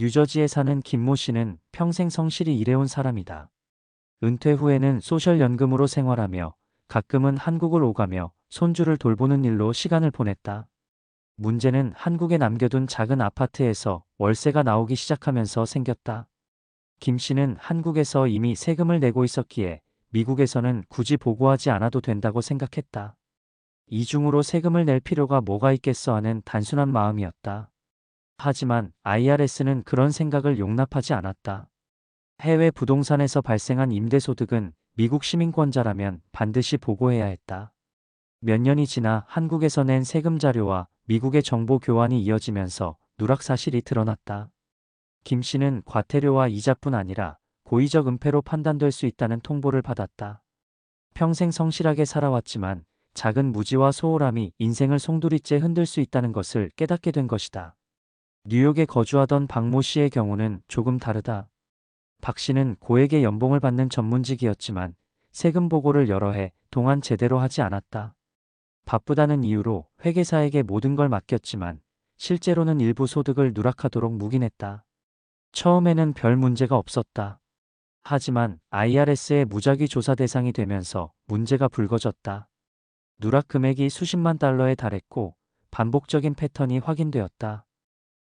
뉴저지에 사는 김모 씨는 평생 성실히 일해온 사람이다. 은퇴 후에는 소셜연금으로 생활하며 가끔은 한국을 오가며 손주를 돌보는 일로 시간을 보냈다. 문제는 한국에 남겨둔 작은 아파트에서 월세가 나오기 시작하면서 생겼다. 김 씨는 한국에서 이미 세금을 내고 있었기에 미국에서는 굳이 보고하지 않아도 된다고 생각했다. 이중으로 세금을 낼 필요가 뭐가 있겠어 하는 단순한 마음이었다. 하지만 IRS는 그런 생각을 용납하지 않았다. 해외 부동산에서 발생한 임대소득은 미국 시민권자라면 반드시 보고해야 했다. 몇 년이 지나 한국에서 낸 세금 자료와 미국의 정보 교환이 이어지면서 누락 사실이 드러났다. 김 씨는 과태료와 이자뿐 아니라 고의적 은폐로 판단될 수 있다는 통보를 받았다. 평생 성실하게 살아왔지만 작은 무지와 소홀함이 인생을 송두리째 흔들 수 있다는 것을 깨닫게 된 것이다. 뉴욕에 거주하던 박모 씨의 경우는 조금 다르다. 박 씨는 고액의 연봉을 받는 전문직이었지만 세금 보고를 여러 해 동안 제대로 하지 않았다. 바쁘다는 이유로 회계사에게 모든 걸 맡겼지만 실제로는 일부 소득을 누락하도록 묵인했다. 처음에는 별 문제가 없었다. 하지만 IRS의 무작위 조사 대상이 되면서 문제가 불거졌다. 누락 금액이 수십만 달러에 달했고 반복적인 패턴이 확인되었다.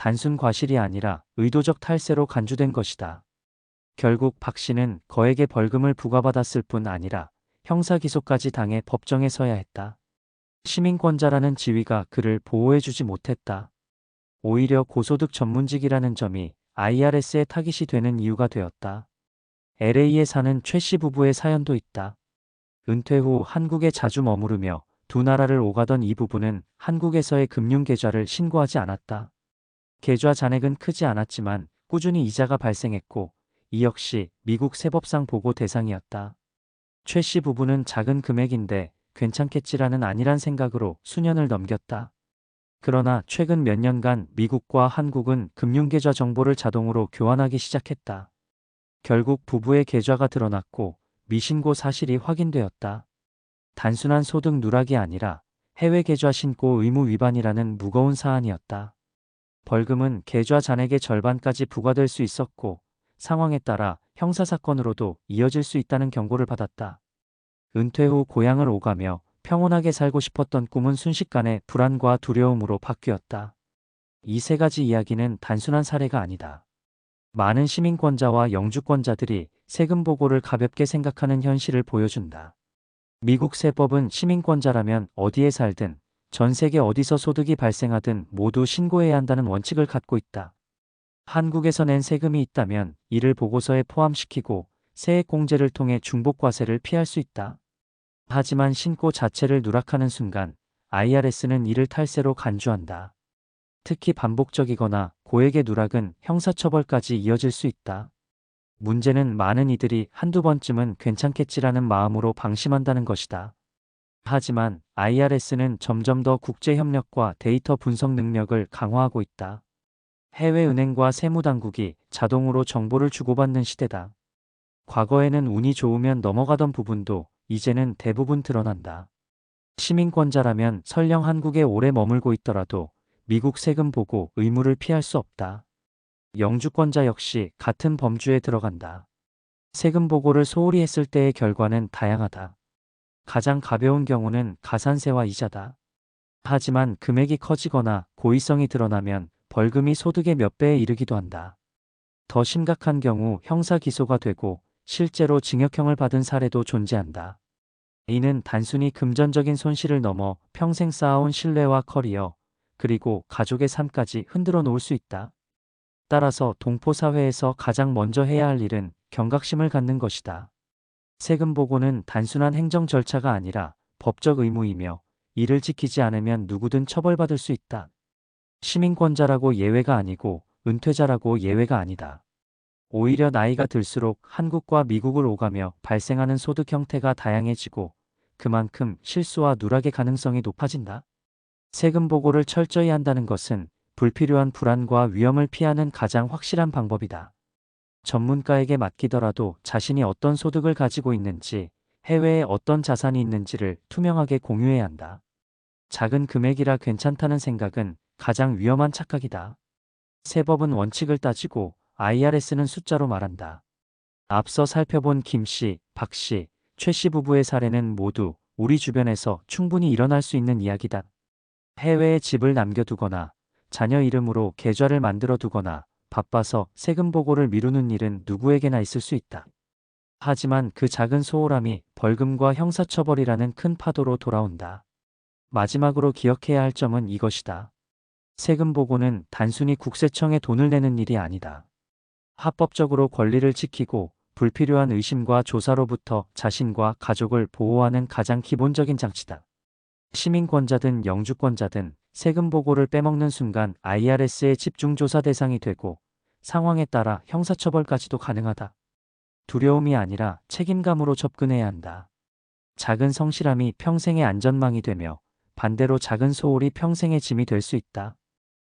단순 과실이 아니라 의도적 탈세로 간주된 것이다. 결국 박 씨는 거액의 벌금을 부과받았을 뿐 아니라 형사기소까지 당해 법정에 서야 했다. 시민권자라는 지위가 그를 보호해주지 못했다. 오히려 고소득 전문직이라는 점이 IRS의 타깃이 되는 이유가 되었다. LA에 사는 최 씨 부부의 사연도 있다. 은퇴 후 한국에 자주 머무르며 두 나라를 오가던 이 부부는 한국에서의 금융계좌를 신고하지 않았다. 계좌 잔액은 크지 않았지만 꾸준히 이자가 발생했고 이 역시 미국 세법상 보고 대상이었다. 최 씨 부부는 작은 금액인데 괜찮겠지라는 안일한 생각으로 수년을 넘겼다. 그러나 최근 몇 년간 미국과 한국은 금융계좌 정보를 자동으로 교환하기 시작했다. 결국 부부의 계좌가 드러났고 미신고 사실이 확인되었다. 단순한 소득 누락이 아니라 해외 계좌 신고 의무 위반이라는 무거운 사안이었다. 벌금은 계좌 잔액의 절반까지 부과될 수 있었고 상황에 따라 형사사건으로도 이어질 수 있다는 경고를 받았다. 은퇴 후 고향을 오가며 평온하게 살고 싶었던 꿈은 순식간에 불안과 두려움으로 바뀌었다. 이 세 가지 이야기는 단순한 사례가 아니다. 많은 시민권자와 영주권자들이 세금 보고를 가볍게 생각하는 현실을 보여준다. 미국 세법은 시민권자라면 어디에 살든 전 세계 어디서 소득이 발생하든 모두 신고해야 한다는 원칙을 갖고 있다. 한국에서 낸 세금이 있다면 이를 보고서에 포함시키고 세액공제를 통해 중복과세를 피할 수 있다. 하지만 신고 자체를 누락하는 순간 IRS는 이를 탈세로 간주한다. 특히 반복적이거나 고액의 누락은 형사처벌까지 이어질 수 있다. 문제는 많은 이들이 한두 번쯤은 괜찮겠지라는 마음으로 방심한다는 것이다. 하지만 IRS는 점점 더 국제협력과 데이터 분석 능력을 강화하고 있다. 해외은행과 세무당국이 자동으로 정보를 주고받는 시대다. 과거에는 운이 좋으면 넘어가던 부분도 이제는 대부분 드러난다. 시민권자라면 설령 한국에 오래 머물고 있더라도 미국 세금 보고 의무를 피할 수 없다. 영주권자 역시 같은 범주에 들어간다. 세금 보고를 소홀히 했을 때의 결과는 다양하다. 가장 가벼운 경우는 가산세와 이자다. 하지만 금액이 커지거나 고의성이 드러나면 벌금이 소득의 몇 배에 이르기도 한다. 더 심각한 경우 형사 기소가 되고 실제로 징역형을 받은 사례도 존재한다. 이는 단순히 금전적인 손실을 넘어 평생 쌓아온 신뢰와 커리어, 그리고 가족의 삶까지 흔들어 놓을 수 있다. 따라서 동포사회에서 가장 먼저 해야 할 일은 경각심을 갖는 것이다. 세금 보고는 단순한 행정 절차가 아니라 법적 의무이며 이를 지키지 않으면 누구든 처벌받을 수 있다. 시민권자라고 예외가 아니고 은퇴자라고 예외가 아니다. 오히려 나이가 들수록 한국과 미국을 오가며 발생하는 소득 형태가 다양해지고 그만큼 실수와 누락의 가능성이 높아진다. 세금 보고를 철저히 한다는 것은 불필요한 불안과 위험을 피하는 가장 확실한 방법이다. 전문가에게 맡기더라도 자신이 어떤 소득을 가지고 있는지, 해외에 어떤 자산이 있는지를 투명하게 공유해야 한다. 작은 금액이라 괜찮다는 생각은 가장 위험한 착각이다. 세법은 원칙을 따지고 IRS는 숫자로 말한다. 앞서 살펴본 김 씨, 박 씨, 최 씨 부부의 사례는 모두 우리 주변에서 충분히 일어날 수 있는 이야기다. 해외에 집을 남겨두거나 자녀 이름으로 계좌를 만들어 두거나 바빠서 세금 보고를 미루는 일은 누구에게나 있을 수 있다. 하지만 그 작은 소홀함이 벌금과 형사처벌이라는 큰 파도로 돌아온다. 마지막으로 기억해야 할 점은 이것이다. 세금 보고는 단순히 국세청에 돈을 내는 일이 아니다. 합법적으로 권리를 지키고 불필요한 의심과 조사로부터 자신과 가족을 보호하는 가장 기본적인 장치다. 시민권자든 영주권자든 세금 보고를 빼먹는 순간 IRS의 집중조사 대상이 되고 상황에 따라 형사처벌까지도 가능하다. 두려움이 아니라 책임감으로 접근해야 한다. 작은 성실함이 평생의 안전망이 되며 반대로 작은 소홀이 평생의 짐이 될 수 있다.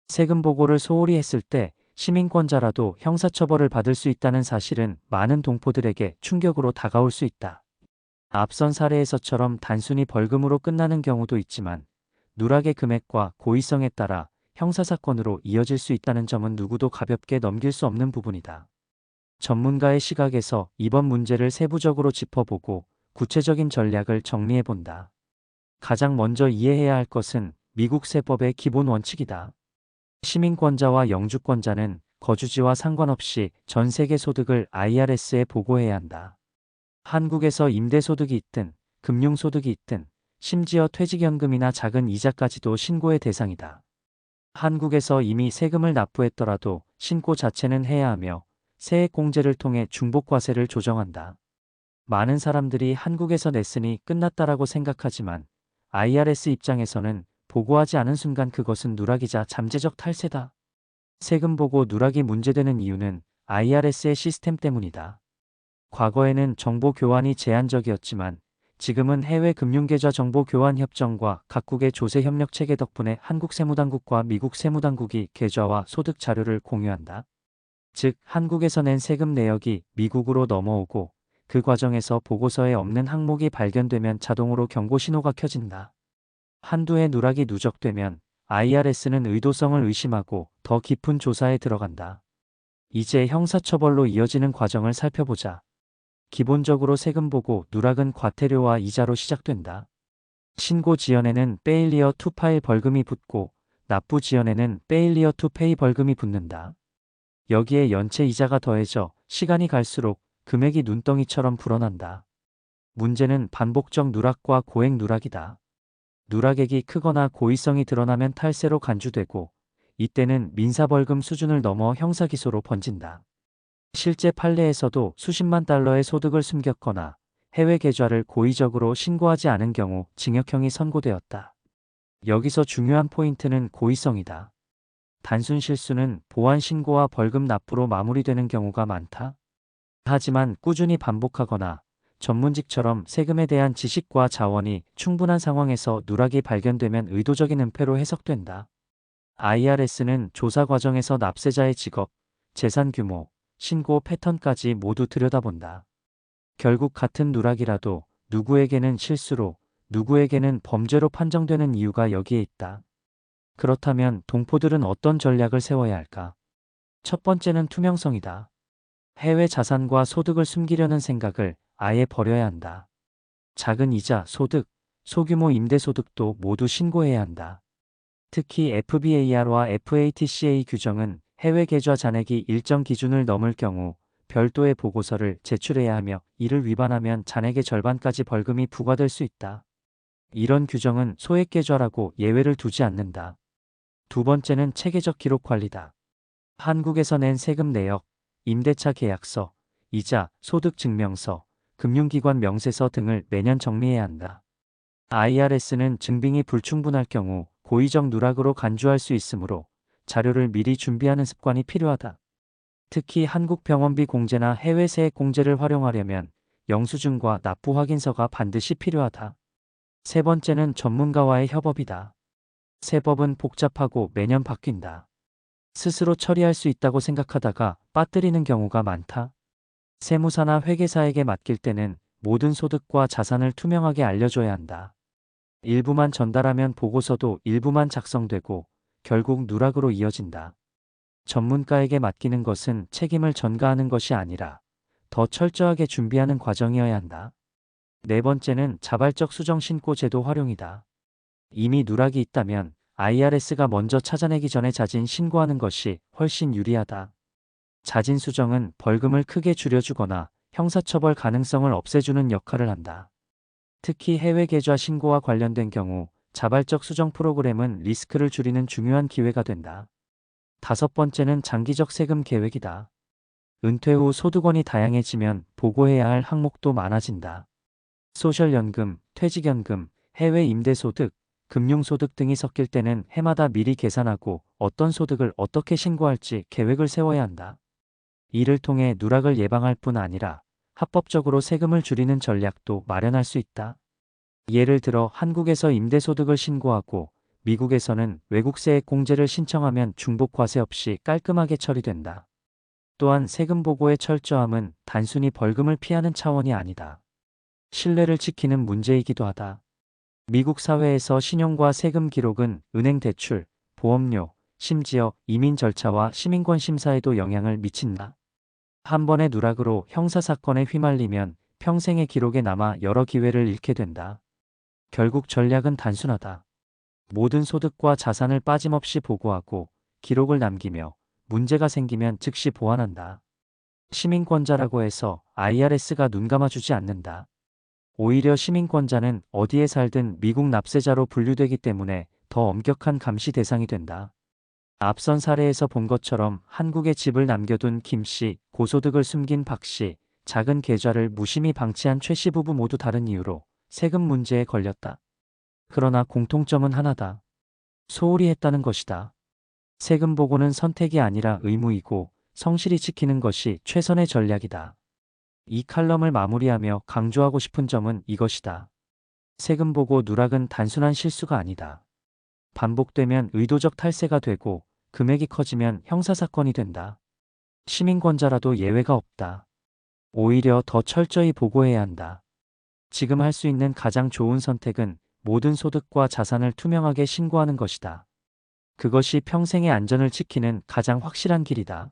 세금 보고를 소홀히 했을 때 시민권자라도 형사처벌을 받을 수 있다는 사실은 많은 동포들에게 충격으로 다가올 수 있다. 앞선 사례에서처럼 단순히 벌금으로 끝나는 경우도 있지만 누락의 금액과 고의성에 따라 형사사건으로 이어질 수 있다는 점은 누구도 가볍게 넘길 수 없는 부분이다. 전문가의 시각에서 이번 문제를 세부적으로 짚어보고 구체적인 전략을 정리해본다. 가장 먼저 이해해야 할 것은 미국 세법의 기본 원칙이다. 시민권자와 영주권자는 거주지와 상관없이 전 세계 소득을 IRS에 보고해야 한다. 한국에서 임대소득이 있든 금융소득이 있든 심지어 퇴직연금이나 작은 이자까지도 신고의 대상이다. 한국에서 이미 세금을 납부했더라도 신고 자체는 해야 하며 세액공제를 통해 중복과세를 조정한다. 많은 사람들이 한국에서 냈으니 끝났다라고 생각하지만 IRS 입장에서는 보고하지 않은 순간 그것은 누락이자 잠재적 탈세다. 세금 보고 누락이 문제되는 이유는 IRS의 시스템 때문이다. 과거에는 정보 교환이 제한적이었지만 지금은 해외 금융계좌 정보 교환 협정과 각국의 조세 협력 체계 덕분에 한국 세무당국과 미국 세무당국이 계좌와 소득 자료를 공유한다. 즉, 한국에서 낸 세금 내역이 미국으로 넘어오고 그 과정에서 보고서에 없는 항목이 발견되면 자동으로 경고 신호가 켜진다. 한두 해 누락이 누적되면 IRS는 의도성을 의심하고 더 깊은 조사에 들어간다. 이제 형사처벌로 이어지는 과정을 살펴보자. 기본적으로 세금 보고 누락은 과태료와 이자로 시작된다. 신고 지연에는 페일리어 투 파일 벌금이 붙고 납부 지연에는 페일리어 투 페이 벌금이 붙는다. 여기에 연체 이자가 더해져 시간이 갈수록 금액이 눈덩이처럼 불어난다. 문제는 반복적 누락과 고액 누락이다. 누락액이 크거나 고의성이 드러나면 탈세로 간주되고 이때는 민사벌금 수준을 넘어 형사기소로 번진다. 실제 판례에서도 수십만 달러의 소득을 숨겼거나 해외 계좌를 고의적으로 신고하지 않은 경우 징역형이 선고되었다. 여기서 중요한 포인트는 고의성이다. 단순 실수는 보안 신고와 벌금 납부로 마무리되는 경우가 많다. 하지만 꾸준히 반복하거나 전문직처럼 세금에 대한 지식과 자원이 충분한 상황에서 누락이 발견되면 의도적인 은폐로 해석된다. IRS는 조사 과정에서 납세자의 직업, 재산 규모, 신고 패턴까지 모두 들여다본다. 결국 같은 누락이라도 누구에게는 실수로, 누구에게는 범죄로 판정되는 이유가 여기에 있다. 그렇다면 동포들은 어떤 전략을 세워야 할까? 첫 번째는 투명성이다. 해외 자산과 소득을 숨기려는 생각을 아예 버려야 한다. 작은 이자, 소득, 소규모 임대소득도 모두 신고해야 한다. 특히 FBAR과 FATCA 규정은 해외 계좌 잔액이 일정 기준을 넘을 경우 별도의 보고서를 제출해야 하며 이를 위반하면 잔액의 절반까지 벌금이 부과될 수 있다. 이런 규정은 소액 계좌라고 예외를 두지 않는다. 두 번째는 체계적 기록 관리다. 한국에서 낸 세금 내역, 임대차 계약서, 이자, 소득 증명서, 금융기관 명세서 등을 매년 정리해야 한다. IRS는 증빙이 불충분할 경우 고의적 누락으로 간주할 수 있으므로 자료를 미리 준비하는 습관이 필요하다. 특히 한국 병원비 공제나 해외 세액 공제를 활용하려면 영수증과 납부 확인서가 반드시 필요하다. 세 번째는 전문가와의 협업이다. 세법은 복잡하고 매년 바뀐다. 스스로 처리할 수 있다고 생각하다가 빠뜨리는 경우가 많다. 세무사나 회계사에게 맡길 때는 모든 소득과 자산을 투명하게 알려줘야 한다. 일부만 전달하면 보고서도 일부만 작성되고 결국 누락으로 이어진다. 전문가에게 맡기는 것은 책임을 전가하는 것이 아니라 더 철저하게 준비하는 과정이어야 한다. 네 번째는 자발적 수정 신고 제도 활용이다. 이미 누락이 있다면 IRS가 먼저 찾아내기 전에 자진 신고하는 것이 훨씬 유리하다. 자진 수정은 벌금을 크게 줄여주거나 형사처벌 가능성을 없애주는 역할을 한다. 특히 해외 계좌 신고와 관련된 경우 자발적 수정 프로그램은 리스크를 줄이는 중요한 기회가 된다. 다섯 번째는 장기적 세금 계획이다. 은퇴 후 소득원이 다양해지면 보고해야 할 항목도 많아진다. 소셜연금, 퇴직연금, 해외 임대소득, 금융소득 등이 섞일 때는 해마다 미리 계산하고 어떤 소득을 어떻게 신고할지 계획을 세워야 한다. 이를 통해 누락을 예방할 뿐 아니라 합법적으로 세금을 줄이는 전략도 마련할 수 있다. 예를 들어 한국에서 임대소득을 신고하고 미국에서는 외국세액 공제를 신청하면 중복과세 없이 깔끔하게 처리된다. 또한 세금 보고의 철저함은 단순히 벌금을 피하는 차원이 아니다. 신뢰를 지키는 문제이기도 하다. 미국 사회에서 신용과 세금 기록은 은행 대출, 보험료, 심지어 이민 절차와 시민권 심사에도 영향을 미친다. 한 번의 누락으로 형사사건에 휘말리면 평생의 기록에 남아 여러 기회를 잃게 된다. 결국 전략은 단순하다. 모든 소득과 자산을 빠짐없이 보고하고 기록을 남기며 문제가 생기면 즉시 보완한다. 시민권자라고 해서 IRS가 눈 감아주지 않는다. 오히려 시민권자는 어디에 살든 미국 납세자로 분류되기 때문에 더 엄격한 감시 대상이 된다. 앞선 사례에서 본 것처럼 한국에 집을 남겨둔 김 씨, 고소득을 숨긴 박 씨, 작은 계좌를 무심히 방치한 최 씨 부부 모두 다른 이유로 세금 문제에 걸렸다. 그러나 공통점은 하나다. 소홀히 했다는 것이다. 세금 보고는 선택이 아니라 의무이고 성실히 지키는 것이 최선의 전략이다. 이 칼럼을 마무리하며 강조하고 싶은 점은 이것이다. 세금 보고 누락은 단순한 실수가 아니다. 반복되면 의도적 탈세가 되고 금액이 커지면 형사사건이 된다. 시민권자라도 예외가 없다. 오히려 더 철저히 보고해야 한다. 지금 할 수 있는 가장 좋은 선택은 모든 소득과 자산을 투명하게 신고하는 것이다. 그것이 평생의 안전을 지키는 가장 확실한 길이다.